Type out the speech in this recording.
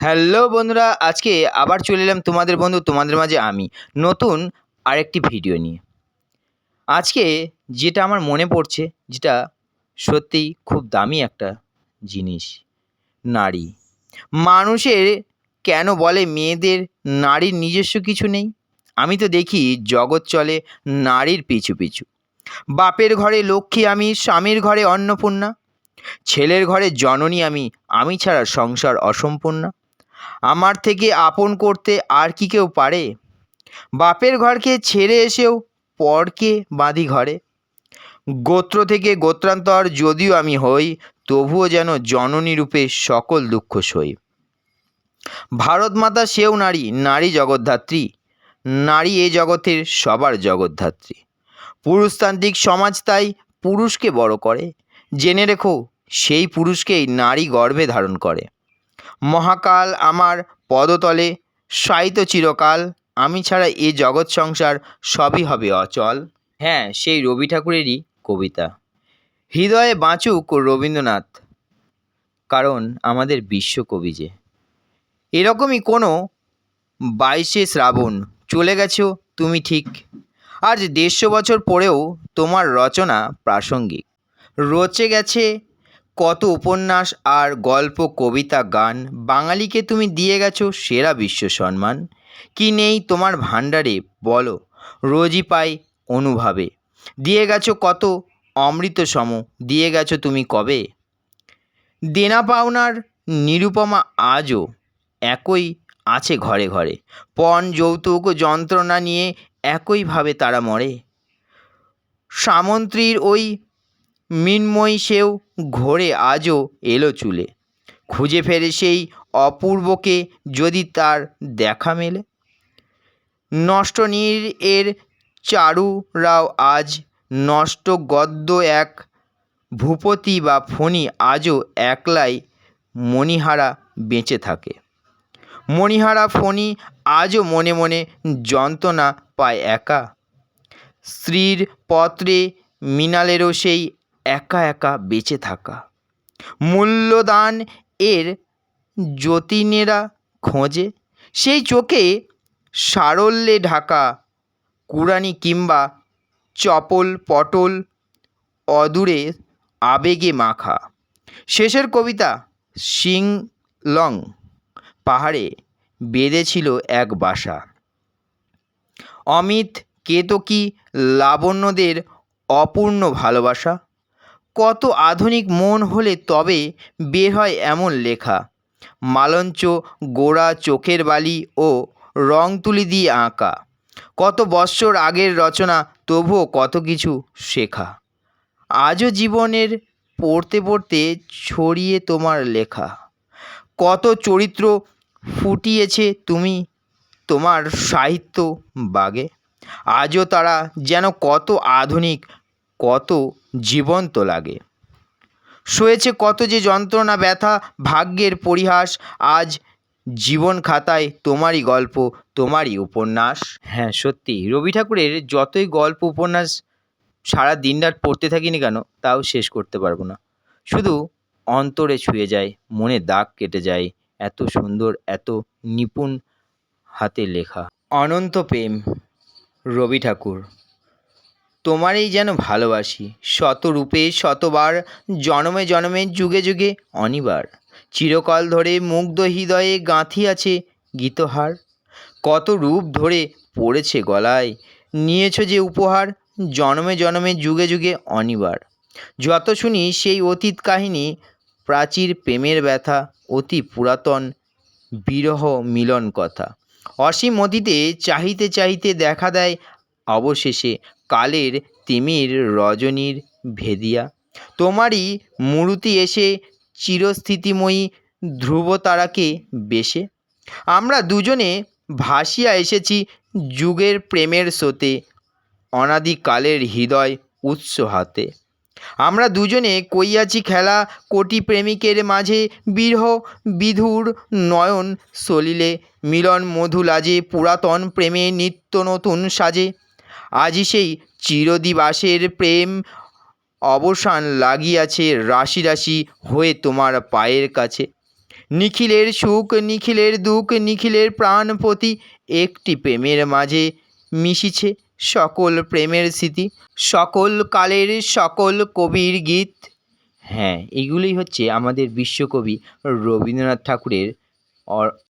Hello বন্ধুরা, আজকে আবার চলে এলাম তোমাদের বন্ধু, তোমাদের মাঝে আমি নতুন আরেকটি ভিডিও নিয়ে। আজকে যেটা আমার মনে পড়ছে, যেটা সত্যিই খুব দামি একটা জিনিস, নারী। মানুষের কেন বলে মেয়েদের নারীর নিজস্ব কিছু নেই? আমি তো দেখি জগৎ চলে নারীর পিছু পিছু। বাপের ঘরে লক্ষ্মী আমি, স্বামীর ঘরে অন্নপূর্ণা। ছেলের ঘরে জননী আমি আমি ছাড়া সংসার অসম্পূর্ণা। আমার থেকে আপন করতে আর কি কেউ পারে? বাপের ঘরকে ছেড়ে এসেও পরকে বাঁধি ঘরে। গোত্র থেকে গোত্রান্তর যদিও আমি হই, তবুও যেন জননী রূপে সকল দুঃখ সই। ভারত মাতা সেও নারী নারী জগদ্ধাত্রী। নারী এ জগতের সবার জগদ্ধাত্রী। পুরুষতান্ত্রিক সমাজ তাই পুরুষকে বড় করে। জেনে রেখো, সেই পুরুষকেই নারী গর্ভে ধারণ করে। মহাকাল আমার পদতলে, শায়িত চিরকাল। আমি ছাড়া এ জগৎ সংসার সবই হবে অচল। হ্যাঁ সেই রবি ঠাকুরেরই কবিতা। হৃদয়ে বাঁচুক রবীন্দ্রনাথ, কারণ আমাদের বিশ্বকবি যে। এরকমই কোনো বাইশে শ্রাবণ চলে গেছো তুমি ঠিক। আজ দেড়শো বছর পরেও তোমার রচনা প্রাসঙ্গিক। রচে গেছে কত উপন্যাস আর গল্প, কবিতা, গান বাঙালিকে তুমি দিয়ে গেছো সেরা বিশ্ব সম্মান। কি নেই তোমার ভাণ্ডারে বলো, রোজই পাই অনুভাবে। দিয়ে গেছো কত অমৃত সম দিয়ে গেছো তুমি কবে? দেনা পাওনার নিরুপমা আজও একই আছে ঘরে ঘরে। পণ, যৌতুক, যন্ত্রণা নিয়ে একইভাবে তারা মরে। সামন্ত্রীর ওই মৃন্ময়ী সেও ঘোরে আজও এলো চুলে। খুঁজে ফেরে সেই অপূর্বকে যদি তার দেখা মেলে? নষ্ট নীর এর চারুরাও আজ নষ্ট গদ্য এক ভূপতি বা ফণি আজও একলাই মণিহারা বেঁচে থাকে। মণিহারা ফণি আজও মনে মনে যন্ত্রণা পায় একা। স্ত্রীর পত্রে মৃণালেরও সেই একা একা বেঁচে থাকা। মূল্যদান এর যতীনেরা খোঁজে। সেই চোখে সারল্যে ঢাকা কুরানি কিংবা চপল পটল অদূরে আবেগে মাখা। শেষের কবিতা শিংলং পাহাড়ে বেঁধেছিল এক বাসা। অমিত কেতকী লাবণ্যদের অপূর্ণ ভালোবাসা? কত আধুনিক মন হলে তবে বের হয় এমন লেখা। মালঞ্চ, গোড়া, চোখের বালি ও রং তুলি দিয়ে আঁকা। কত বৎসর আগের রচনা, তবুও কত কিছু শেখা। আজও জীবনের পড়তে পড়তে ছড়িয়ে তোমার লেখা। কত চরিত্র ফুটিয়েছে তুমি তোমার সাহিত্য বাগে। আজও তারা যেন কত আধুনিক, কত জীবন্ত লাগে। সয়েছে কত যে যন্ত্রণা, ব্যথা, ভাগ্যের পরিহাস, আজ জীবন খাতায় তোমারই গল্প, তোমারই উপন্যাস। হ্যাঁ সত্যি, রবি ঠাকুরের যতই গল্প, উপন্যাস সারা দিনরাত পড়তে থাকি না কেন, তাও শেষ করতে পারব না। শুধু অন্তরে ছুঁয়ে যায় মনে দাগ কেটে যায়, এত সুন্দর, এত নিপুণ হাতে লেখা। অনন্ত প্রেম, রবি ঠাকুর। তোমারই যেন ভালোবাসি। শত রূপে শতবার, জনমে জনমে, যুগে যুগে, অনিবার। চিরকাল ধরে মুগ্ধ হৃদয়ে গাঁথি আছে গীতহার। কত রূপ ধরে পড়েছে গলায়। নিয়েছ যে উপহার, জনমে জনমে, যুগে যুগে, অনিবার। যত শুনি সেই অতীত কাহিনী, প্রাচীর প্রেমের ব্যথা, অতি পুরাতন, বিরহ মিলন কথা। অসীম অতীতে চাহিতে চাহিতে দেখা দেয় অবশেষে কালের তিমির রজনীর ভেদিয়া। তোমারই মূর্তি এসে চিরস্থিতিময়ী ধ্রুবতারাকে বেশে। আমরা দুজনে ভাসিয়া এসেছি যুগের প্রেমের স্রোতে, অনাদিকালের হৃদয় উৎস হাতে। আমরা দুজনে কইয়াছি খেলা কোটি প্রেমিকের মাঝে, বিরহ বিধুর নয়ন সলিলে, মিলন মধু লাজে পুরাতন প্রেমে নিত্য নতুন সাজে। আজি সেই চিরদিবাসের প্রেম অবসান লাগিয়াছে রাশি রাশি হয়ে তোমার পায়ের কাছে। নিখিলের সুখ, নিখিলের দুঃখ, নিখিলের প্রাণপতি একটি প্রেমের মাঝে মিশিছে সকল প্রেমের স্মৃতি, সকল কালের সকল কবির গীত। হ্যাঁ এগুলোই হচ্ছে আমাদের বিশ্বকবি রবীন্দ্রনাথ ঠাকুরের